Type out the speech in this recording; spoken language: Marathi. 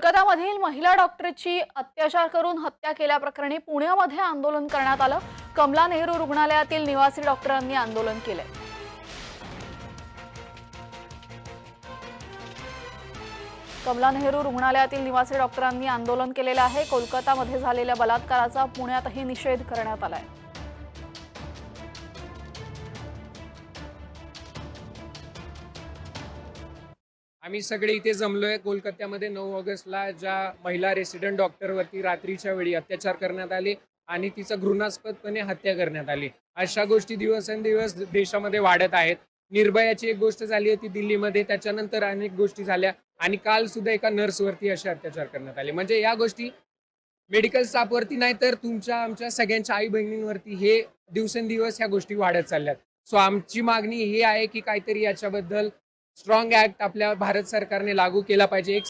कोलकातामधील महिला डॉक्टरची अत्याचार करून हत्या केल्याप्रकरणी पुण्यामध्ये आंदोलन करण्यात आलं. कमला नेहरू रुग्णालयातील निवासी डॉक्टरांनी आंदोलन केलंय. कमला नेहरू रुग्णालयातील निवासी डॉक्टरांनी आंदोलन केलेलं आहे. कोलकातामध्ये झालेल्या बलात्काराचा पुण्यातही निषेध करण्यात आलाय. आम्ही सगळे इथे जमलोय. कोलकात्यामध्ये नऊ ऑगस्टला ज्या महिला रेसिडेंट डॉक्टरवरती रात्रीच्या वेळी अत्याचार करण्यात आले आणि तिचं घृणास्पदपणे हत्या करण्यात आली. अशा गोष्टी दिवसेंदिवस देशामध्ये वाढत आहेत. निर्भयाची एक गोष्ट झाली होती दिल्लीमध्ये त्याच्यानंतर अनेक गोष्टी झाल्या आणि काल सुद्धा एका नर्सवरती असे अत्याचार करण्यात आले. म्हणजे या गोष्टी मेडिकल स्टाफवरती नाही तर तुमच्या आमच्या सगळ्यांच्या आई बहिणींवरती हे दिवसेंदिवस ह्या गोष्टी वाढत चालल्यात. सो आमची मागणी ही आहे की काहीतरी याच्याबद्दल स्ट्रॉंग ऍक्ट आपल्या भारत सरकारने लागू केला पाहिजे. एक